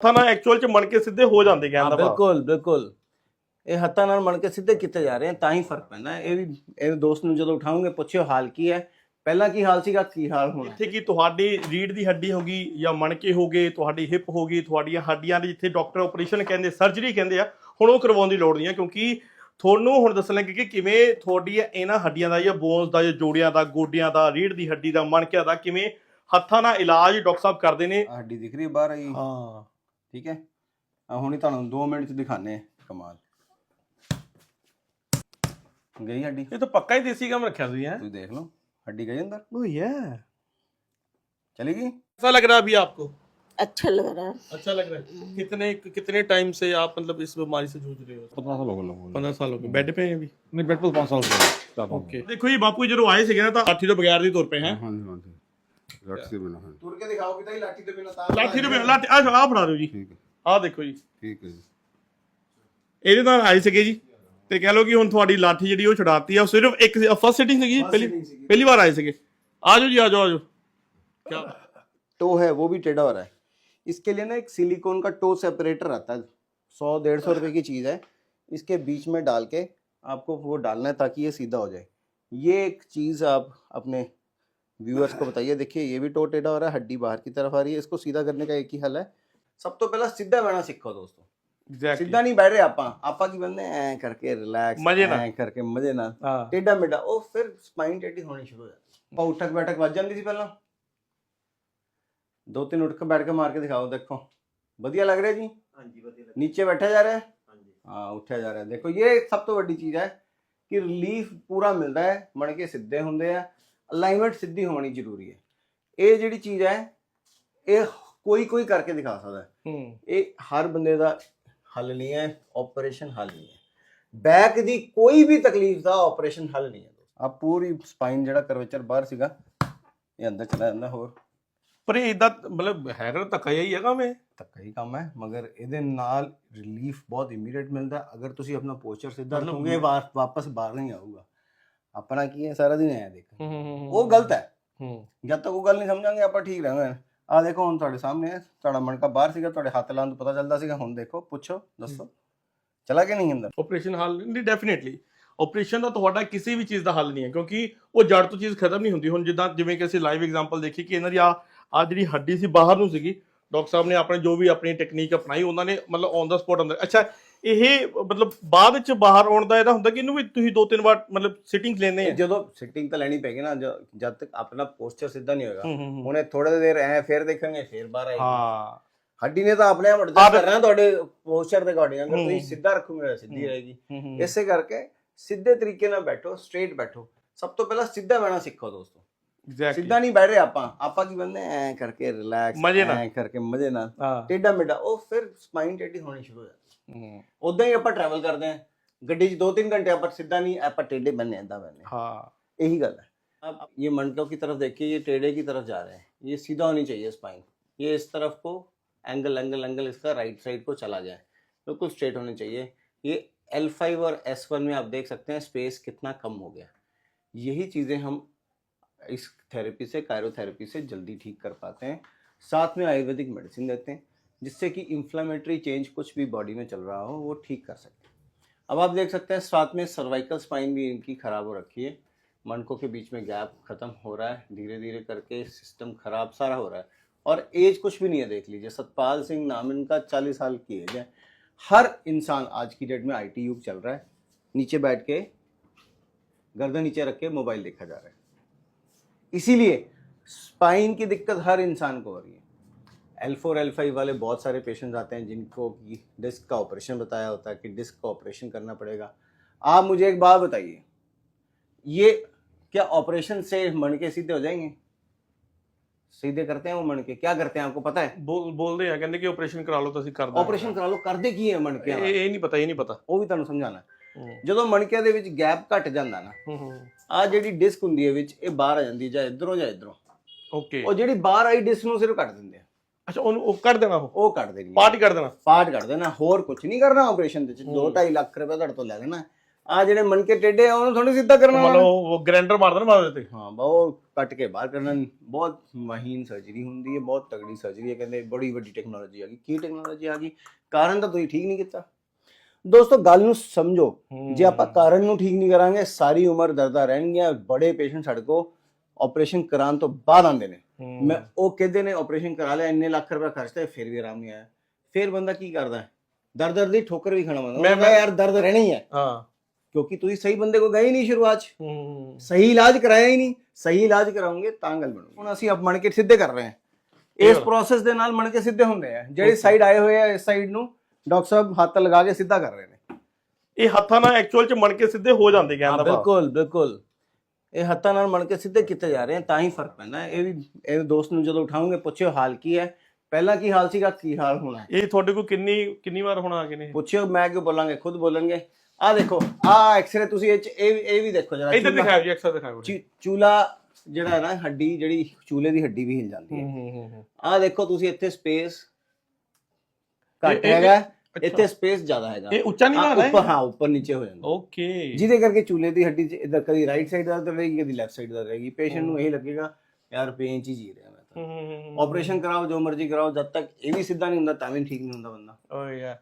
ਤਾਂ ਨਾ ਐਕਚੁਅਲ ਚ ਮਣ ਕੇ ਸਿੱਧੇ ਹੋ ਜਾਂਦੇ ਕਹਿੰਦਾ ਬਿਲਕੁਲ ਬਿਲਕੁਲ। ਇਹ ਹੱਥਾਂ ਨਾਲ ਮਣ ਕੇ ਸਿੱਧੇ ਕੀਤੇ ਜਾ ਰਹੇ ਹਨ ਤਾਂ ਹੀ ਫ਼ਰਕ ਪੈਂਦਾ। ਹੈ ਇਹ ਵੀ ਇਹ ਦੋਸਤ ਨੂੰ ਜਦੋਂ ਉਠਾਉਂਗੇ ਪੁੱਛਿਓ ਹਾਲ ਕੀ ਹੈ। ਪਹਿਲਾਂ ਕੀ ਹਾਲ ਸੀਗਾ ਕੀ ਹਾਲ ਹੋਣਾ। ਜਿੱਥੇ ਕਿ ਤੁਹਾਡੀ ਰੀੜ ਦੀ ਹੱਡੀ ਹੋ ਗਈ ਜਾਂ ਮਣਕੇ ਹੋ ਗਏ ਤੁਹਾਡੀ ਹਿਪ ਹੋ ਗਈ ਤੁਹਾਡੀਆਂ ਹੱਡੀਆਂ ਦੇ ਜਿੱਥੇ ਡਾਕਟਰ ਆਪਰੇਸ਼ਨ ਕਹਿੰਦੇ ਸਰਜਰੀ ਕਹਿੰਦੇ ਆ ਹੁਣ ਉਹ ਕਰਵਾਉਣ ਦੀ ਲੋੜ ਨਹੀਂ ਆ ਕਿਉਂਕਿ ਤੁਹਾਨੂੰ ਹੁਣ ਦੱਸਣ ਲੱਗੇ ਕਿ ਕਿਵੇਂ ਤੁਹਾਡੀ ਇਹਨਾਂ ਹੱਡੀਆਂ ਦਾ ਜਾਂ ਬੋਨਸ ਦਾ ਜਾਂ ਜੋੜਿਆਂ ਦਾ ਗੋਡਿਆਂ ਦਾ ਰੀੜ ਦੀ ਹੱਡੀ ਦਾ ਮਣਕਿਆਂ ਦਾ ਕਿਵੇਂ ਹੱਥਾਂ ਨਾਲ ਇਲਾਜ ਡਾਕਟਰ ਸਾਹਿਬ ਕਰਦੇ ਨੇ। ਹੱਡੀ ਦਿਖ ਰਹੀ ਬਾਹਰ ਆਈ। ਹਾਂ। ਠੀਕ ਹੈ ਆ ਹੁਣੀ ਤੁਹਾਨੂੰ 2 ਮਿੰਟ ਚ ਦਿਖਾਣੇ ਕਮਾਲ ਗਈ ਹੱਡੀ ਇਹ ਤਾਂ ਪੱਕਾ ਹੀ ਦੇਸੀ ਕੰਮ ਰੱਖਿਆ ਤੁਸੀਂ ਹੈ ਤੁਸੀਂ ਦੇਖ ਲਓ हड्डी गई अंदर ਉਹ ਯਾ चली गई कैसा लग रहा है अभी आपको अच्छा लग रहा है अच्छा लग रहा है कितने कितने टाइम से आप मतलब इस बीमारी से जूझ रहे हो पंद्रह साल हो गए लोगों को पंद्रह साल हो गए बेड पे हैं अभी नहीं बेड पर पाँच साल से स्टार्ट हो ਓਕੇ ਦੇਖੋ ਜੀ ਬਾਪੂ ਜੀ ਜਦੋਂ ਆਏ ਸੀਗੇ ਨਾ ਤਾਂ ਲਾਠੀ ਤੋਂ ਬਗੈਰ ਦੀ ਤੁਰ ਪਏ ਹੈ हाँ जी हाँ जी रट से बना है तुर के दिखाओ कितना लाठी तो बिना तार ਲਾਠੀ ਤੋਂ ਬਗੈਰ ਲਾਠੀ ਆਹ ਆਹ ਫੜਾ ਦਿਓ ਜੀ ठीक है ਆਹ ਦੇਖੋ ਜੀ ठीक है जी ਇਹਦੇ ਨਾਲ ਆਏ ਸੀਗੇ ਜੀ ਤੇ ਕਹਿ ਲਓ ਕਿ ਹੁਣ ਤੁਹਾਡੀ ਲਾਠੀ ਜਿਹੜੀ ਉਹ ਛਡਾਤੀ ਆ ਉਹ ਸਿਰਫ ਇੱਕ ਫਸਟ ਸਿਟਿੰਗ ਸੀਗੀ ਪਹਿਲੀ ਪਹਿਲੀ ਵਾਰ ਆਏ ਸੀਗੇ ਆ ਜਾਓ ਜੀ ਆ ਜਾਓ ਆ ਜਾਓ ਕੀ टो है वो भी टेढ़ा हो रहा है इसके लिए ना एक सिलिकॉन का टो सेपरेटर आता है सौ डेढ़ सौ रुपए की चीज़ है इसके बीच में डाल के आपको वो डालना है ताकि ये सीधा हो जाए ये एक चीज़ आप अपने व्यूअर्स को बताइए देखिए ये भी टो टेढ़ा हो रहा है हड्डी बाहर की तरफ आ रही है इसको सीधा करने का एक ही हल है सब तो पहला सीधा बहना सीखो दोस्तों ਐਗਜ਼ੈਕਟਲੀ ਸਿੱਧਾ ਨਹੀਂ ਬੈਠ ਰਹੇ ਆਪਾਂ ਆਪਾਂ ਕੀ ਬੰਦੇ ਐ ਕਰਕੇ ਰਿਲੈਕਸ ਮਜ਼ੇ ਨਾਲ। ਐ ਕਰਕੇ ਮਜ਼ੇ ਨਾਲ ਹਾਂ ਟੇਡਾ ਮੇਡਾ ਉਹ ਫਿਰ ਸਪਾਈਨ ਟੇਢੀ ਹੋਣੀ ਸ਼ੁਰੂ ਹੋ ਜਾਂਦੀ ਆਪਾਂ ਉਠਕ ਬੈਠਕ ਵੱਜ ਜਾਂਦੀ ਸੀ ਪਹਿਲਾਂ ਦੋ ਤਿੰਨ ਉਠਕ ਬੈਠ ਕੇ ਮਾਰ ਕੇ ਦਿਖਾਓ ਦੇਖੋ ਵਧੀਆ ਲੱਗ ਰਿਹਾ ਜੀ ਹਾਂਜੀ ਵਧੀਆ ਲੱਗਾ ਨੀਚੇ ਬੈਠਾ ਜਾ ਰਿਹਾ ਹੈ ਹਾਂਜੀ ਹਾਂ ਉੱਠਿਆ ਜਾ ਰਿਹਾ ਦੇਖੋ ਇਹ ਸਭ ਤੋਂ ਵੱਡੀ ਚੀਜ਼ ਹੈ ਕਿ ਰਿਲੀਫ ਪੂਰਾ ਮਿਲਦਾ ਹੈ ਮਣ ਕੇ ਸਿੱਧੇ ਹੁੰਦੇ ਆ ਅਲਾਈਨਮੈਂਟ ਸਿੱਧੀ ਹੋਣੀ ਜ਼ਰੂਰੀ ਹੈ। ਇਹ ਜਿਹੜੀ ਚੀਜ਼ ਹੈ ਇਹ ਕੋਈ ਕੋਈ ਕਰਕੇ ਦਿਖਾ ਸਕਦਾ ਹੈ। ਇਹ ਹਰ ਬੰਦੇ ਦਾ ਹੱਲ ਨਹੀਂ ਹੈ ਆਪਰੇਸ਼ਨ ਹੱਲ ਨਹੀਂ ਹੈ। ਬੈਕ ਦੀ ਕੋਈ ਵੀ ਤਕਲੀਫ ਦਾ ਆਪਰੇਸ਼ਨ ਹੱਲ ਨਹੀਂ ਹੈ। ਆ ਪੂਰੀ ਸਪਾਈਨ ਜਿਹੜਾ ਕਰਵੇਚਰ ਬਾਹਰ ਸੀਗਾ ਇਹ ਅੰਦਰ ਚਲਾ ਜਾਂਦਾ ਹੋਰ। ਪਰ ਇਹ ਇਦਾਂ ਮਤਲਬ ਹੈਗਾ ਧੱਕਾ ਹੀ ਹੈਗਾ ਮੈਂ ਧੱਕਾ ਹੀ ਕੰਮ ਹੈ ਮਗਰ ਇਹਦੇ ਨਾਲ ਰਿਲੀਫ ਬਹੁਤ ਇਮੀਡੀਏਟ ਮਿਲਦਾ। ਅਗਰ ਤੁਸੀਂ ਆਪਣਾ ਪੋਸਚਰ ਸਿੱਧਾ ਰੱਖੋਗੇ ਵਾਪਸ ਬਾਹਰ ਨਹੀਂ ਆਊਗਾ। ਆਪਣਾ ਕੀ ਹੈ ਸਾਰਾ ਦਿਨ ਐ ਦੇਖ। ਹੂੰ ਹੂੰ ਉਹ ਗਲਤ ਹੈ। ਹੂੰ। ਜਦ ਤੱਕ ਉਹ ਗੱਲ ਨਹੀਂ ਸਮਝਾਂਗੇ ਆਪਾਂ ਠੀਕ ਰਹਾਂਗੇ ਆ ਦੇਖੋ ਹੁਣ ਤੁਹਾਡੇ ਸਾਹਮਣੇ ਹੈ ਤੁਹਾਡਾ ਮਣਕਾ ਬਾਹਰ ਸੀਗਾ ਤੁਹਾਡੇ ਹੱਥ ਲਾਉਣ ਤੋਂ ਪਤਾ ਚੱਲਦਾ ਸੀਗਾ। ਹੁਣ ਦੇਖੋ ਪੁੱਛੋ ਦੱਸੋ। ਚਲਾ ਕਿ ਨਹੀਂ ਅੰਦਰ? ਆਪਰੇਸ਼ਨ ਹੱਲ ਨਹੀਂ ਡੈਫੀਨਿਟਲੀ ਆਪਰੇਸ਼ਨ ਦਾ ਤੁਹਾਡਾ ਕਿਸੇ ਵੀ ਚੀਜ਼ ਦਾ ਹੱਲ ਨਹੀਂ ਹੈ ਕਿਉਂਕਿ ਉਹ ਜੜ ਤੋਂ ਚੀਜ਼ ਖਤਮ ਨਹੀਂ ਹੁੰਦੀ। ਹੁਣ ਜਿੱਦਾਂ ਜਿਵੇਂ ਕਿ ਅਸੀਂ ਲਾਈਵ ਐਗਜ਼ਾਮਪਲ ਦੇਖੀ ਕਿ ਇਹਨਾਂ ਦੀ ਆ ਆ ਜਿਹੜੀ ਹੱਡੀ ਸੀ ਬਾਹਰ ਨੂੰ ਸੀਗੀ ਡਾਕਟਰ ਸਾਹਿਬ ਨੇ ਆਪਣੇ ਜੋ ਵੀ ਆਪਣੀ ਟੈਕਨੀਕ ਅਪਣਾਈ ਉਹਨਾਂ ਨੇ ਮਤਲਬ ਔਨ ਦਾ ਸਪੌਟ ਅੰਦਰ ਅੱਛਾ ਇਹ ਮਤਲਬ ਬਾਅਦ ਵਿੱਚ ਬਾਹਰ ਆਉਣ ਦਾ ਇਹਦਾ ਹੁੰਦਾ ਕਿ ਇਹਨੂੰ ਵੀ ਤੁਸੀਂ ਦੋ ਤਿੰਨ ਵਾਰ ਮਤਲਬ ਸਿਟਿੰਗ ਲੈਂਦੇ ਇਹ ਆ? ਜਦੋਂ ਸਿਟਿੰਗ ਤਾਂ ਲੈਣੀ ਪੈਗੀ ਨਾ ਜ- ਜਦ ਤੱਕ ਆਪਣਾ ਪੋਸਚਰ ਸਿੱਧਾ ਨਹੀਂ ਹੋਏਗਾ। ਹੁਣੇ ਥੋੜੇ ਦੇਰ ਐ ਫੇਰ ਦੇਖਾਂਗੇ ਫੇਰ ਬਾਹਰ ਆਏਗੀ। ਹਾਂ। ਹੱਡੀ ਨੇ ਤਾਂ ਆਪਣੇ ਆਪ ਆਦਤ- ਐਡਜਸਟ ਕਰਨਾ ਤੁਹਾਡੇ ਪੋਸਚਰ ਦੇ ਅਕੋਰਡਿੰਗ ਅਗਰ ਹੂੰ। ਤੁਸੀਂ ਸਿੱਧਾ ਰੱਖੋਗੇ ਸਿੱਧੀ ਹੂੰ। ਰਹੇਗੀ। ਹੂੰ ਹੂੰ ਇਸੇ ਕਰਕੇ ਸਿੱਧੇ ਤਰੀਕੇ ਨਾਲ ਬੈਠੋ ਸਟ੍ਰੇਟ ਬੈਠੋ। ਸਭ ਤੋਂ ਪਹਿਲਾਂ ਸਿੱਧਾ ਬਹਿਣਾ ਸਿੱਖੋ ਦੋਸਤੋ। ਐਗਜ਼ੈਕਟਲੀ ਸਿੱਧਾ ਨਹੀਂ ਬੈਠ ਰਹੇ ਆਪਾਂ। ਆਪਾਂ ਕੀ ਬੰਦੇ ਐ ਕਰਕੇ ਰਿਲੈਕਸ ਮਜ਼ੇ ਨਾਲ। ਕਰਕੇ ਮਜ਼ੇ ਨਾਲ। ਹਾਂ। ਟੇਡਾ ਮੇਡਾ ਉਹ ਫਿਰ ਸਪਾਈਨ ਟੇਢੀ ਹੋਣੀ ਸ਼ੁਰੂ ਹੋ ਜਾਂਦੀ। ਉਦਾਂ ਹੀ ਆਪਾਂ ਟਰੈਵਲ ਕਰਦੇ ਆਂ ਗੱਡੀ 'ਚ 2-3 ਘੰਟੇ ਆਪਾਂ ਸਿੱਧਾ ਨਹੀਂ ਆਪਾਂ ਟੇਢੇ ਬੰਨੇ ਏਦਾਂ ਬੰਨੇ ਹਾਂ यही गल है अब ये मनकों की तरफ देखिए ये टेढ़े की तरफ जा रहे हैं ये सीधा होनी चाहिए स्पाइन ये इस तरफ को एंगल एंगल एंगल इसका राइट साइड को चला जाए बिल्कुल स्ट्रेट होनी चाहिए ये L5 और S1 में आप देख सकते हैं स्पेस कितना कम हो गया यही चीज़ें हम इस थेरेपी से कायरोथेरेपी से जल्दी ठीक कर पाते हैं साथ में आयुर्वेदिक मेडिसिन देते हैं जिससे कि इन्फ्लामेटरी चेंज कुछ भी बॉडी में चल रहा हो, वो ठीक कर सकते हैं अब आप देख सकते हैं, साथ में सर्वाइकल स्पाइन भी इनकी ख़राब हो रखी है। मनकों के बीच में गैप खत्म हो रहा है धीरे धीरे करके सिस्टम खराब सारा हो रहा है। और एज कुछ भी नहीं है, देख लीजिए, सतपाल सिंह नाम इनका चालीस साल की एज है। हर इंसान आज की डेट में आईटी युग चल रहा है। नीचे बैठ के, गर्दन नीचे रख के मोबाइल देखा जा रहा है। इसीलिए स्पाइन की दिक्कत हर इंसान को हो रही है। एल फोर एल फाइव वाले बहुत सारे पेशेंट्स आते हैं जिनको कि डिस्क का ऑपरेशन बताया होता है कि डिस्क का ऑपरेशन करना पड़ेगा आप मुझे एक बात बताइए ये क्या ऑपरेशन से मणके सीधे हो जाएंगे सीधे करते हैं वो मणके क्या करते हैं आपको पता है ਬੋਲ ਬੋਲਦੇ ਆ ਕਹਿੰਦੇ ਕਿ ਆਪਰੇਸ਼ਨ ਕਰਾ ਲਓ ਤਾਂ ਅਸੀਂ ਕਰ ਦਾਂਗੇ ਆਪਰੇਸ਼ਨ ਕਰਾ ਲਓ ਕਰਦੇ ਕੀ ਹੈ ਮਣਕੇ ਇਹ ਇਹ ਨਹੀਂ ਪਤਾ ਇਹ ਨਹੀਂ ਪਤਾ ਉਹ ਵੀ ਤੁਹਾਨੂੰ ਸਮਝਾਣਾ ਹੂੰ ਜਦੋਂ ਮਣਕਿਆਂ ਦੇ ਵਿੱਚ ਗੈਪ ਘਟ ਜਾਂਦਾ ਨਾ ਹੂੰ, ਹੂੰ ਆ ਜਿਹੜੀ ਡਿਸਕ ਹੁੰਦੀ ਹੈ ਵਿੱਚ ਇਹ ਬਾਹਰ ਆ ਜਾਂਦੀ ਹੈ ਜਾਂ ਇਧਰੋਂ ਜਾਂ ਇਧਰੋਂ ਓਕੇ ਉਹ ਜਿਹੜੀ ਬਾਹਰ ਆਈ ਡਿਸਕ ਨੂੰ ਸਿਰਫ ਕੱਟ ਦਿੰਦੇ ਆ ਅੱਛਾ ਉਹਨੂੰ ਉਹ ਕੱਢ ਦੇਣਾ ਉਹ? ਉਹ ਕੱਟ ਦੇਣੀ ਹੈ। ਪਾਰਟ ਕੱਢ ਦੇਣਾ? ਪਾਰਟ ਕੱਢ ਦੇਣਾ ਹੋਰ ਕੁਝ ਨਹੀਂ ਕਰਨਾ ਆਪਰੇਸ਼ਨ ਦੇ ਚ ਹੂੰ। 2.5 ਲੱਖ ਰੁਪਏ ਤੁਹਾਡੇ ਤੋਂ ਲੈ ਲੈਣਾ ਆ ਜਿਹੜੇ ਮਣ ਕੇ ਟੇਡੇ ਆ ਉਹਨੂੰ ਥੋੜੀ ਸਿੱਧਾ ਕਰਨਾ ਮਤਲਬ। ਉਹ ਗ੍ਰੈਂਡਰ ਮਾਰਦਾ ਨਾ ਮਾਰਦੇ ਤੇ ਹਾਂ ਬਹੁਤ ਕੱਟ ਕੇ ਬਾਹਰ ਕਰਨਾ। ਬਹੁਤ ਮਹੀਨ ਸਰਜਰੀ ਹੁੰਦੀ ਹੈ ਬਹੁਤ ਤਗੜੀ ਸਰਜਰੀ ਹੈ। ਕਹਿੰਦੇ ਬੜੀ ਵੱਡੀ ਟੈਕਨੋਲੋਜੀ ਆ ਗਈ। ਕੀ ਟੈਕਨੋਲੋਜੀ ਆ ਗਈ? ਕਾਰਨ ਤਾਂ ਤੁਸੀਂ ਠੀਕ ਨਹੀਂ ਕੀਤਾ। ਦੋਸਤੋ ਗੱਲ ਨੂੰ ਸਮਝੋ। ਜੇ ਆਪਾਂ ਕਾਰਨ ਨੂੰ ਠੀਕ ਨਹੀਂ ਕਰਾਂਗੇ ਸਾਰੀ ਉਮਰ ਦਰਦਾਂ ਰਹਿਣਗੀਆਂ। ਬੜੇ ਪੇਸ਼ੈਂਟ ਸਾਡੇ ਕੋ ਆਪਰੇਸ਼ਨ ਕਰਾਉਣ ਤੋਂ ਬਾਅਦ ਆਉਂਦੇ ਨੇ। ਮੈਂ ਉਹ ਕਹਿੰਦੇ ਨੇ ਆਪਰੇਸ਼ਨ ਕਰਾ ਲਿਆ ਇੰਨੇ ਲੱਖ ਰੁਪਏ ਖਰਚਤਾ ਫਿਰ ਵੀ ਆਰਾਮ ਨਹੀਂ ਆਇਆ। ਫਿਰ ਬੰਦਾ ਕੀ ਕਰਦਾ ਦਰ ਦਰ ਦੀ ਠੋਕਰ ਵੀ ਖਾਣਾ ਬੰਦਾ। ਮੈਂ- ਯਾਰ ਦਰਦ ਰਹਿਣਾ ਹੀ। ਹੈ। ਹਾਂ ਕਿਉਂਕਿ ਤੁਸੀਂ ਸਹੀ ਬੰਦੇ ਕੋ ਗਏ ਹੀ ਨਹੀਂ ਸ਼ੁਰੂਆਤ 'ਚ। ਹੂੰ। ਸਹੀ ਇਲਾਜ ਕਰਾਇਆ ਹੀ ਨਹੀਂ। ਸਹੀ ਇਲਾਜ ਕਰਾਉਂਗੇ ਤਾਂ ਗੱਲ ਬਣੂਗੀ। ਹੁਣ ਅਸੀਂ ਅਬ ਮਣਕੇ ਸਿੱਧੇ ਕਰ ਰਹੇ ਹਾਂ। ਇਸ. ਪ੍ਰੋਸੈਸ ਦੇ ਨਾਲ ਮਣਕੇ ਸਿੱਧੇ ਹੁੰਦੇ ਆ। ਜਿਹੜੀ ਸਾਈਡ ਆਏ ਹੋਏ ਆ ਇਸ ਸਾਈਡ ਨੂੰ ਡਾਕਟਰ ਸਾਹਿਬ ਹੱਥ ਲਗਾ ਕੇ ਸਿੱਧਾ ਕਰ ਰਹੇ ਨੇ। ਇਹ ਹੱਥਾਂ ਨਾਲ ਐਕਚੁਅਲ ਚ ਮਣ ਕੇ ਸਿੱਧੇ ਹੋ ਜਾਂਦੇ ਕਹਿਣ ਹਾਂ ਦਾ ਭਾਵ। ਬਿਲਕੁਲ ਬਿਲਕੁਲ। ਇਹ ਹੱਥਾਂ ਨਾਲ ਮਣ ਕੇ ਸਿੱਧੇ ਕੀਤੇ ਜਾ ਰਹੇ ਆ ਤਾਂ ਹੀ ਫ਼ਰਕ ਪੈਂਦਾ। ਇਹ ਵੀ ਇਹ ਦੋਸਤ ਨੂੰ ਜਦੋਂ ਉਠਾਉਂਗੇ ਪੁੱਛਿਓ ਹਾਲ ਕੀ ਹੈ। ਪਹਿਲਾਂ ਕੀ ਹਾਲ ਸੀਗਾ ਕੀ ਹਾਲ ਹੋਣਾ ਇਹ ਤੁਹਾਡੇ ਕੋਲ ਕਿੰਨੀ ਕਿੰਨੀ ਵਾਰ ਹੁਣ ਆ ਗਏ ਨੇ ਪੁੱਛਿਓ ਮੈਂ ਕਿਉਂ ਬੋਲਾਂਗੇ? ਖੁਦ ਬੋਲਣਗੇ। ਆ ਦੇਖੋ ਆ ਐਕਸਰੇ ਤੁਸੀਂ ਇਹ 'ਚ ਇਹ ਵੀ- ਇਹ ਵੀ ਦੇਖੋ ਜਰਾ। ਇੱਧਰ ਦਿਖਾਓ ਜੀ ਅਕਸਰ ਦਿਖਾਓ ਚੂ- ਚੂਲਾ ਜਿਹੜਾ ਹੈ ਨਾ ਹੱਡੀ ਜਿਹੜੀ ਚੂਲੇ ਦੀ ਹੱਡੀ ਵੀ ਹਿਲ ਜਾਂਦੀ ਹੈ। ਹੂੰ ਹੂੰ ਹੂੰ ਹੂੰ। ਆ ਦੇਖੋ ਤੁਸੀਂ ਇੱਥੇ ਸਪੇਸ ਘੱਟ ਇਹ- ਇਹ- ਹੈਗਾ। ਇੱਥੇ ਸਪੇਸ ਜ਼ਿਆਦਾ ਹੈਗਾ ਇਹ ਉੱਚਾ ਨਹੀਂ ਲੱਗਦਾ ਉੱਪਰ ਹਾਂ ਉੱਪਰ ਨੀਚੇ ਹੋ ਜਾਂਦਾ। ਓਕੇ ਜਿਹਦੇ ਕਰਕੇ ਚੂਲੇ ਦੀ ਹੱਡੀ ਇਧਰ ਕਦੀ ਰਾਈਟ ਸਾਈਡ ਦਰਦ ਰਹੇਗੀ ਕਦੀ ਲੈਫਟ ਸਾਈਡ ਦਰਦ ਰਹੇਗੀ। ਪੇਸ਼ੈਂਟ ਨੂੰ ਇਹ ਲੱਗੇਗਾ ਯਾਰ ਪੇਨ 'ਚ ਹੀ ਜੀ ਰਿਹਾ ਮੈਂ ਤਾਂ। ਆਪਰੇਸ਼ਨ ਕਰਾਓ ਜੋ ਮਰਜ਼ੀ ਕਰਾਓ ਜਦ ਤੱਕ ਇਹ ਵੀ ਸਿੱਧਾ ਨਹੀਂ ਹੁੰਦਾ ਤਾਂ ਵੀ ਠੀਕ ਨਹੀਂ ਹੁੰਦਾ ਬੰਦਾ। ਓਏ ਯਾਰ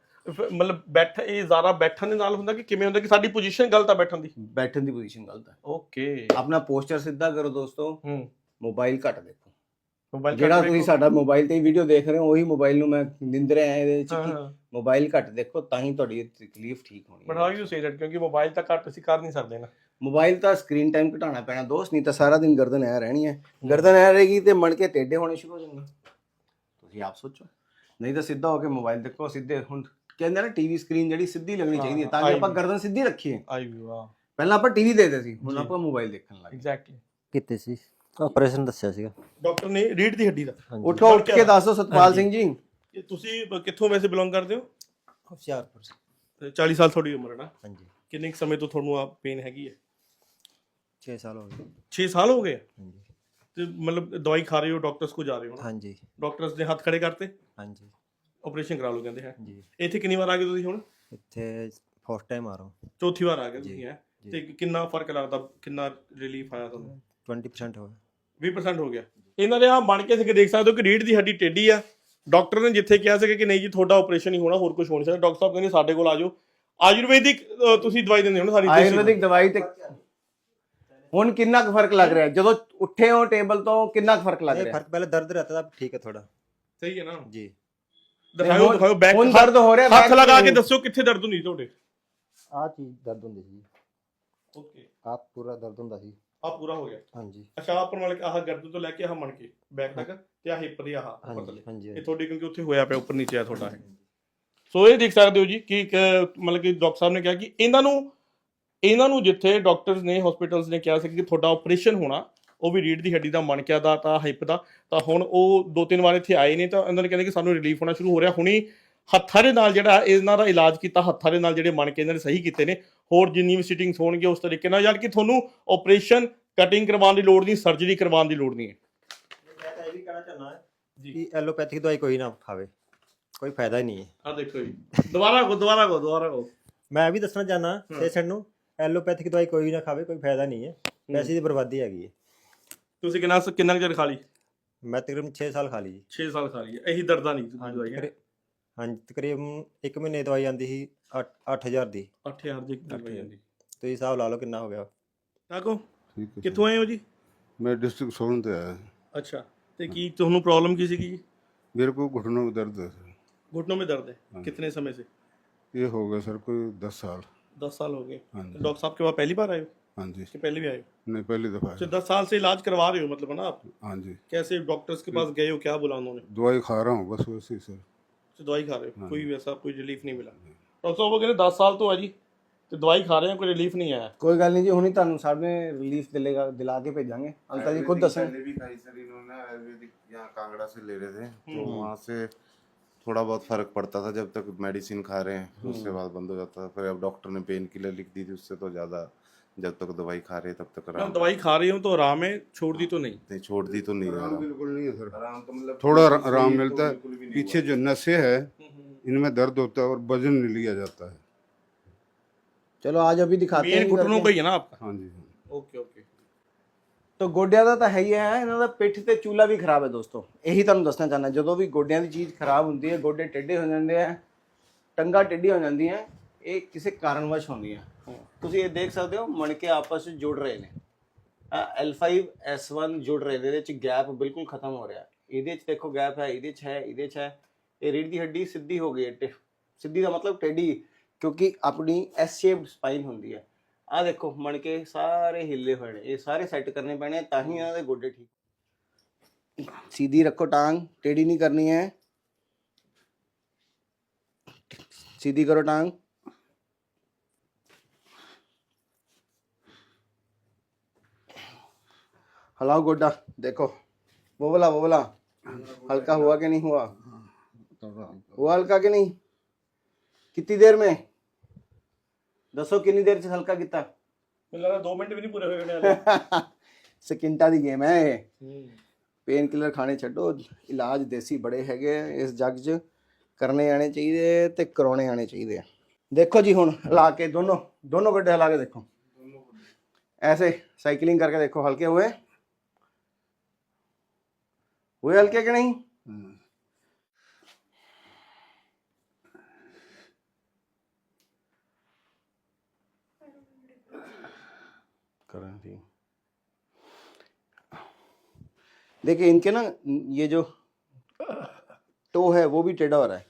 ਮਤਲਬ ਬੈਠ ਇਹ ਜ਼ਿਆਦਾ ਬੈਠਣ ਦੇ ਨਾਲ ਹੁੰਦਾ ਕਿ ਕਿਵੇਂ ਹੁੰਦਾ ਕਿ ਸਾਡੀ ਪੋਜੀਸ਼ਨ ਗਲਤ ਆ ਬੈਠਣ ਦੀ? ਬੈਠਣ ਦੀ ਪੋਜੀਸ਼ਨ ਗਲਤ ਹੈ ਓਕੇ ਆਪਣਾ ਪੋਸਚਰ ਸਿੱਧਾ ਕਰੋ ਦੋਸਤੋ। ਹੂੰ। ਮੋਬਾਈਲ ਘੱਟ ਦੇਖੋ। ਮੋਬਾਈਲ ਜਿਹੜਾ ਤੁਸੀਂ ਸਾਡਾ ਮੋਬਾਈਲ ਤੇ ਵੀਡੀਓ ਦੇਖ ਰਹੇ ਹੋ ਉਹੀ ਮੋਬਾਈਲ ਨੂੰ ਮੈਂ ਨਿੰਦ ਰਿਹਾ ਇਹਦੇ ਵਿੱਚ ਕਿ ਮੋਬਾਈਲ ਘੱਟ ਦੇਖੋ ਤਾਂ ਹੀ ਤੁਹਾਡੀ ਤਕਲੀਫ ਠੀਕ ਹੋਣੀ but how you say that ਕਿਉਂਕਿ ਮੋਬਾਈਲ ਤਾਂ ਘੱਟ ਅਸੀਂ ਕਰ ਨਹੀਂ ਸਕਦੇ ਨਾ। ਮੋਬਾਈਲ ਤਾਂ ਸਕਰੀਨ ਟਾਈਮ ਘਟਾਉਣਾ ਪੈਣਾ ਦੋਸਤ ਨਹੀਂ ਤਾਂ ਸਾਰਾ ਦਿਨ ਗਰਦਨ ਐ ਰਹਿਣੀ ਹੈ। ਗਰਦਨ ਐ ਰਹੇਗੀ ਤੇ ਮਣ ਕੇ ਟੇਢੇ ਹੋਣੇ ਸ਼ੁਰੂ ਹੋ ਜਾਣਗੇ। ਤੁਸੀਂ ਆਪ ਸੋਚੋ। ਨਹੀਂ ਤਾਂ ਸਿੱਧਾ ਹੋ ਕੇ ਮੋਬਾਈਲ ਦੇਖੋ ਸਿੱਧੇ ਹੁਣ ਕਹਿੰਦੇ ਨਾ ਟੀਵੀ ਸਕਰੀਨ ਜਿਹੜੀ ਸਿੱਧੀ ਲੱਗਣੀ ਚਾਹੀਦੀ ਹੈ ਤਾਂ ਕਿ ਆਪਾਂ ਗਰਦਨ ਸਿੱਧੀ ਰੱਖੀਏ। ਆਈ ਵੀ ਵਾਹ। ਪਹਿਲਾਂ ਆਪਾਂ ਟੀਵੀ ਦੇਖਦੇ ਸੀ ਹੁਣ। ਆਪਾਂ ਮੋਬਾਈਲ ਦੇਖਣ ਲੱਗ ਗਏ। ਐਗਜ਼ੈਕਟਲੀ ਕੀਤੇ ਸੀ? ਆਪਰੇਸ਼ਨ ਦੱਸਿਆ ਸੀਗਾ। ਡਾਕਟਰ ਨੇ ਰੀੜ ਦੀ ਹੱਡੀ ਦਾ। ਉੱਠੋ ਉੱਠ ਕੇ ਦੱਸੋ ਸਤਪਾਲ ਸਿੰਘ ਜੀ। ਇਹ ਤੁਸੀਂ ਬ- ਕਿੱਥੋਂ ਵੈਸੇ ਬਿਲੋਂਗ ਕਰਦੇ ਹੋ? ਹੁਸ਼ਿਆਰਪੁਰ ਤੇ 40 ਸਾਲ ਤੁਹਾਡੀ ਉਮਰ ਹੈ ਨਾ? ਹਾਂਜੀ। ਕਿੰਨੇ ਕੁ ਸਮੇਂ ਤੋਂ ਤੁਹਾਨੂੰ ਆ ਪੇਨ ਹੈਗੀ ਹੈ? 6 ਸਾਲ ਹੋ ਗਏ। 6 ਸਾਲ ਹੋ ਗਏ? ਆ? ਹਾਂਜੀ। ਤੇ ਮਤਲਬ ਦਵਾਈ ਖਾ ਰਹੇ ਹੋ ਡਾਕਟਰਸ ਕੋ ਜਾ ਰਹੇ ਹੋ ਨਾ? ਹਾਂਜੀ। ਡਾਕਟਰਸ ਨੇ ਹੱਥ ਖੜੇ ਕਰਤੇ? ਹਾਂਜੀ। ਆਪਰੇਸ਼ਨ ਕਰਾ ਲਓ ਕਹਿੰਦੇ ਹੈ। ਜੀ ਇੱਥੇ ਕਿੰਨੀ ਵਾਰ ਆ ਗਏ ਤੁਸੀਂ ਹੁਣ? ਇੱਥੇ ਫਸਟ ਟਾਈਮ ਆ ਰਹਾ ਹੂੰ। ਚੌਥੀ ਵਾਰ ਆ ਗਏ ਤੁਸੀਂ ਹੈ। ਤੇ ਕਿੰਨਾ ਫ਼ਰਕ ਲੱਗਦਾ ਕਿੰਨਾ ਰਿਲੀਫ ਆਇਆ ਤੁਹਾਨੂੰ? 20% ਹੋਇਆ। 20% ਹੋ ਗਿਆ। ਇਹਨਾਂ ਦੇ ਆ ਬਣ ਕੇ ਸਿੱਕੇ ਦੇਖ ਸਕਦੇ ਹੋ ਕਿ ਰੀੜ ਦੀ ਹੱਡੀ ਟੇਢੀ ਆ। ਡਾਕਟਰ ਨੇ ਜਿੱਥੇ ਕਿਹਾ ਸੀ ਕਿ ਨਹੀਂ ਜੀ ਤੁਹਾਡਾ ਆਪਰੇਸ਼ਨ ਹੀ ਹੋਣਾ ਹੋਰ ਕੁਝ ਹੋਣਾ ਚਾਹੀਦਾ ਡਾਕਟਰ ਸਾਹਿਬ ਕਹਿੰਦੇ ਸਾਡੇ ਕੋਲ ਆ ਜਾਓ। ਆਯੁਰਵੈਦਿਕ ਤੁਸੀਂ ਦਵਾਈ ਦਿੰਦੇ ਹੋ ਨਾ ਸਾਰੀ ਆਯੁਰਵੈਦਿਕ ਦਵਾਈ। ਤੇ ਹੁਣ ਕਿੰਨਾ ਕੁ ਫ਼ਰਕ ਲੱਗ ਰਿਹਾ? ਜਦੋਂ ਉੱਠੇ ਹੋ ਟੇਬਲ ਤੋਂ ਕਿੰਨਾ ਕੁ ਫ਼ਰਕ ਲੱਗ ਰਿਹਾ? ਫ਼ਰਕ ਪਹਿਲੇ ਦਰਦ ਰਹਤਾ ਤਾਂ ਠੀਕ ਹੈ ਥੋੜਾ ਸਹੀ ਹੈ ਨਾ? ਜੀ। ਦਿਖਾਓ ਦਿਖਾਓ ਬੈਕ ਹੁਣ ਦਰਦ ਹੋ ਰਿਹਾ ਹੱਥ ਲਗਾ ਕੇ ਦੱਸੋ ਕਿੱਥੇ ਦਰਦ ਹੁੰਦੀ ਤੁਹਾਡੇ। ਆ ਚੀਜ਼ ਦਰਦ ਹੁੰਦੀ ਸੀ ਓਕੇ ਆਪ ਪੂਰਾ ਦਰਦ ਹੁੰਦਾ ਸੀ। ਆ ਪੂਰਾ ਹੋ ਗਿਆ। ਹਾਂਜੀ। ਅੱਛਾ ਆਹ ਉੱਪਰ ਆਹ ਗਰਦਨ ਤੋਂ ਲੈ ਕੇ ਆਹ ਮਣਕੇ ਬੈਕ ਤੱਕ ਤੇ ਆਹ ਹਿੱਪ ਦੀ ਆਹ ਹਾਂਜੀ ਇਹ ਤੁਹਾਡੀ ਕਿਉਂਕਿ ਉੱਥੇ ਹੋਇਆ ਪਿਆ ਉੱਪਰ ਨੀਚੇ ਆ ਤੁਹਾਡਾ ਇਹ। ਸੋ ਇਹ ਦੇਖ ਸਕਦੇ ਹੋ ਜੀ ਕਿ ਮਤਲਬ ਕਿ ਡਾਕਟਰ ਸਾਹਿਬ ਨੇ ਕਿਹਾ ਕਿ ਇਹਨਾਂ ਨੂੰ ਇਹਨਾਂ ਨੂੰ ਜਿੱਥੇ ਡਾਕਟਰਸ ਨੇ ਹਸਪੀਟਲਸ ਨੇ ਕਿਹਾ ਸੀ ਕਿ ਤੁਹਾਡਾ ਆਪਰੇਸ਼ਨ ਹੋਣਾ ਉਹ ਵੀ ਰੀੜ ਦੀ ਹੱਡੀ ਦਾ ਮਣਕਿਆ ਦਾ ਤਾਂ ਹਿੱਪ ਦਾ ਤਾਂ ਹੁਣ ਉਹ ਦੋ ਤਿੰਨ ਵਾਰ ਇੱਥੇ ਆਏ ਨੇ ਤਾਂ ਇਹਨਾਂ ਨੇ ਕਹਿੰਦੇ ਕਿ ਸਾਨੂੰ ਰਿਲੀਫ ਹੋਣਾ ਸ਼ੁਰੂ ਹੋ ਰਿਹਾ। ਹੁਣੀ ਹੱਥਾਂ ਦੇ ਨਾਲ ਜਿਹੜਾ ਇਹਨਾਂ ਦਾ ਇਲਾਜ ਕੀਤਾ ਹੱਥਾਂ ਦੇ ਨਾਲ ਜਿਹੜੇ ਮਣਕੇ ਇਹਨਾਂ ਨੇ ਸਹੀ ਕੀਤੇ ਨੇ ਹੋਰ ਜਿੰਨੀ ਵੀ ਸਿਟਿੰਗਸ ਹੋਣਗੇ ਉਸ ਤਰੀਕੇ ਨਾਲ ਯਾਨੀ ਕਿ ਤੁਹਾਨੂੰ ਆਪਰੇਸ਼ਨ ਕਟਿੰਗ ਕਰਵਾਉਣ ਦੀ ਲੋੜ ਨਹੀਂ ਸਰਜਰੀ ਕਰਵਾਉਣ ਦੀ ਲੋੜ ਨਹੀਂ ਹੈ। ਮੈਂ ਤਾਂ ਇਹ ਵੀ ਕਹਿਣਾ ਚਾਹੁੰਦਾ ਜੀ। ਕਿ ਐਲੋਪੈਥਿਕ ਦਵਾਈ ਕੋਈ ਨਾ ਖਾਵੇ ਕੋਈ ਫਾਇਦਾ ਹੀ ਨਹੀਂ ਹੈ। ਆ ਦੇਖੋ ਜੀ ਦੁਬਾਰਾ ਕੋ ਦੁਬਾਰਾ ਕੋ ਦੁਬਾਰਾ ਕੋ ਮੈਂ ਵੀ ਦੱਸਣਾ ਚਾਹਨਾ ਪੇਸ਼ੈਂਟ ਨੂੰ ਐਲੋਪੈਥਿਕ ਦਵਾਈ ਕੋਈ ਨਾ ਖਾਵੇ ਕੋਈ ਫਾਇਦਾ ਨਹੀਂ ਹੈ ਪੈਸੇ ਦੀ ਬਰਬਾਦੀ ਹੈਗੀ ਹੈ। ਤੁਸੀਂ ਕਿੰਨਾ ਕਿੰਨਾ ਚਿਰ ਖਾ ਲਈ? ਮੈਂ ਤਕਰੀਬਨ 6 ਸਾਲ ਖਾ ਲਈ 6 ਸਾਲ ਖਾ ਲਈ ਇਹੀ ਦਰਦਾਂ ਨਹੀਂ ਦਵਾਈਆਂ। ਹਾਂਜੀ ਤਕਰੀਬਨ 1 ਮਹੀਨੇ ਦੀ ਦਵਾਈ ਆਂਦੀ ਸੀ 8000 ਦੀ 8000 ਦੀ ਦਵਾਈ ਆਂਦੀ ਤੁਸੀਂ ਹਿਸਾਬ ਲਾ ਲਓ ਕਿੰਨਾ ਹੋ ਗਿਆ ਕਾਕੋ ਠੀਕ ਹੈ ਕਿੱਥੋਂ ਆਏ ਹੋ ਜੀ ਮੈਂ ਡਿਸਟ੍ਰਿਕਟ ਸੋਨ ਤੇ ਆਇਆ ਅੱਛਾ ਤੇ ਕੀ ਤੁਹਾਨੂੰ ਪ੍ਰੋਬਲਮ ਕੀ ਸੀਗੀ ਜੀ ਮੇਰੇ ਕੋ ਘੁਟਨੋਂ ਵਿੱਚ ਦਰਦ ਹੈ घुटनों में दर्द है कितने समय से ये हो गया सर कोई दस साल दस साल हो गए तो डॉक्टर साहब के पास पहली बार आए हो हाँ जी कि पहले भी आए हो नहीं पहली दफा तो दस साल से इलाज करवा रहे हो मतलब ना आप हाँ जी कैसे डॉक्टर्स के पास गए हो क्या बोला उन्होंने दवाई खा रहा हूँ बस वैसे ही सर तो दवाई खा रहे हो हाँ। कोई वैसा कोई रिलीफ नहीं मिला डॉक्टर साहब वो कहते दस साल तो है जी तो दवाई खा रहे हैं कोई रिलीफ नहीं आया ਕੋਈ ਗੱਲ ਨਹੀਂ ਜੀ ਹੁਣੀ ਤੁਹਾਨੂੰ ਸਾਡੇ ਰਿਲੀਫ ਦਿਲੇਗਾ ਦਿਲਾ ਕੇ ਭੇਜਾਂਗੇ ਅੰਕਲ ਜੀ ਖੁਦ ਦੱਸਣ पहले भी खाई सर इन्होंने आयुर्वेदिक यहाँ कांगड़ा से ले रहे थे तो हम्म। वहाँ से थोड़ा बहुत फर्क पड़ता था जब तक मेडिसिन खा रहे हैं उसके बाद बंद हो जाता था फिर अब डॉक्टर ने पेन किलर लिख दी थी उससे तो ज़्यादा जब तक दवाई खा रहे तब तक मैं आराम दवाई खा रही हूँ तो आराम है छोड़ दी तो नहीं नहीं छोड़ दी तो नहीं आराम आराम बिल्कुल नहीं है सर आराम तो मतलब थोड़ा बिल्कुल आराम सही, मिलता है बिल्कुल भी नहीं पीछे हुआ। जो नसें है इनमें दर्द होता है और वजन नहीं लिया जाता है ਚਲੋ आज अभी दिखाते हैं ਮੇਨ घुटनों का ही है ना आपका हाँ जी ਓਕੇ ਓਕੇ ਤੋ ਗੋਡਿਆਂ ਦਾ ਤਾਂ ਹੈ ਹੀ ਹੈ ਇਹਨਾਂ ਦਾ ਪਿੱਠ ਤੇ ਚੂਲਾ ਵੀ ਖਰਾਬ ਹੈ ਦੋਸਤੋ ਇਹੀ ਤੁਹਾਨੂੰ ਦੱਸਣਾ ਚਾਹੁੰਦਾ ਜਦੋਂ ਵੀ ਗੋਡਿਆਂ ਦੀ ਚੀਜ਼ ਖਰਾਬ ਹੁੰਦੀ ਹੈ ਗੋਡੇ ਟੇਢੇ ਹੋ ਜਾਂਦੇ ਆ ਟੰਗਾ ਟੇਢੀ ਹੋ ਜਾਂਦੀਆਂ ਇਹ ਕਿਸੇ ਕਾਰਨਵਸ਼ ਹੁੰਦੀਆਂ ਤੁਸੀਂ ਇਹ ਦੇਖ ਸਕਦੇ ਹੋ ਮਣਕੇ ਆਪਸ ਵਿੱਚ ਜੁੜ ਰਹੇ ਨੇ। L5 S1 ਜੁੜ ਰਹੇ ਨੇ ਇਹਦੇ ਵਿੱਚ ਗੈਪ ਬਿਲਕੁਲ ਖਤਮ ਹੋ ਰਿਹਾ। ਇਹਦੇ ਵਿੱਚ ਦੇਖੋ ਗੈਪ ਹੈ ਇਹਦੇ ਵਿੱਚ ਹੈ ਇਹਦੇ ਵਿੱਚ ਹੈ। ਇਹ ਰੀੜ ਦੀ ਹੱਡੀ ਸਿੱਧੀ ਹੋ ਗਈ ਹੈ ਸਿੱਧੀ ਦਾ ਮਤਲਬ ਟੇਢੀ ਕਿਉਂਕਿ ਆਪਣੀ ਐਸ ਸ਼ੇਪ ਸਪਾਈਨ ਹੁੰਦੀ ਹੈ। ਆ ਦੇਖੋ ਮਣਕੇ ਸਾਰੇ ਹਿੱਲੇ ਹੋਏ ਨੇ ਇਹ ਸਾਰੇ ਸੈੱਟ ਕਰਨੇ ਪੈਣੇ ਤਾਂ ਹੀ ਇਹਨਾਂ ਦੇ ਗੋਡੇ ਠੀਕ ਸਿੱਧੀ ਰੱਖੋ ਟਾਂਗ ਟੇਢੀ ਨਹੀਂ ਕਰਨੀ ਹੈ। ਸਿੱਧੀ ਕਰੋ ਟਾਂਗ। हलाओ गोड्डा देखो वो वाला वो वाला हल्का हुआ कि नहीं हुआ हुआ हल्का कि नहीं कितनी देर में दसो कितनी देर से हल्का कितना ਮੈਨੂੰ ਲੱਗਦਾ 2 ਮਿੰਟ ਵੀ ਨਹੀਂ ਪੂਰੇ ਹੋਏ ਹੋਣੇ ਹਲੇ ਸਕਿੰਟਾਂ ਦੀ ਗੇਮ ਹੈ ਇਹ ਪੇਨ ਕਿਲਰ ਖਾਣੇ ਛੱਡੋ ਇਲਾਜ ਦੇਸੀ ਬੜੇ ਹੈਗੇ ਆ ਇਸ ਜੱਗ 'ਚ ਕਰਨੇ ਆਣੇ ਚਾਹੀਦੇ ਤੇ ਕਰਾਉਣੇ ਆਣੇ ਚਾਹੀਦੇ ਆ ਦੇਖੋ ਜੀ ਹੁਣ ਹਿਲਾ ਕੇ ਦੋਨੋਂ ਦੋਨੋਂ ਗੱਡੇ ਹਿਲਾ ਕੇ ਦੇਖੋ ऐसे साइकिलिंग करके देखो हल्के हुए हुए हल्के कि नहीं? हाँ। करें थी देखिए, इनके ना, ये जो टो है, वो भी टेढ़ा हो रहा है।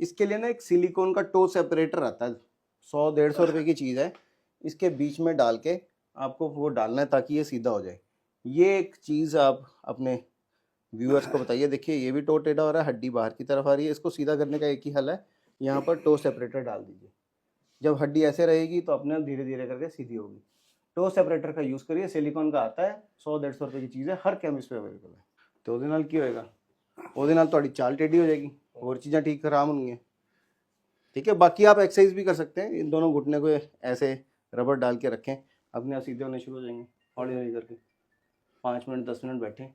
इसके लिए ना एक सिलिकॉन का टो सेपरेटर आता है। सौ, डेढ़ सौ रुपए की चीज़ है। इसके बीच में डाल के आपको वो डालना है ताकि ये सीधा हो जाए। ये एक चीज़ आप अपने व्यूअर्स को बताइए देखिए ये भी टो टेढ़ा हो रहा है हड्डी बाहर की तरफ आ रही है इसको सीधा करने का एक ही हल है यहाँ पर टो सेपरेटर डाल दीजिए जब हड्डी ऐसे रहेगी तो अपने आप धीरे धीरे करके सीधी होगी टो सेपरेटर का यूज़ करिए सिलिकॉन का आता है सौ डेढ़ सौ रुपये की चीज़ है हर केमिस्ट पे अवेलेबल है ਤੇ ਉਹਦੇ ਨਾਲ ਕੀ ਹੋਏਗਾ ਉਹਦੇ ਨਾਲ ਤੁਹਾਡੀ ਚਾਲ ਟੇਢੀ ਹੋ ਜਾਏਗੀ ਹੋਰ ਚੀਜ਼ਾਂ ਠੀਕ ਖਰਾਬ होंगी ठीक है बाकी आप एक्सरसाइज भी कर सकते हैं इन दोनों घुटने को ऐसे रबर डाल के रखें अपने आप सीधे होने शुरू हो जाएंगे हौली हौली करके पाँच मिनट दस मिनट बैठें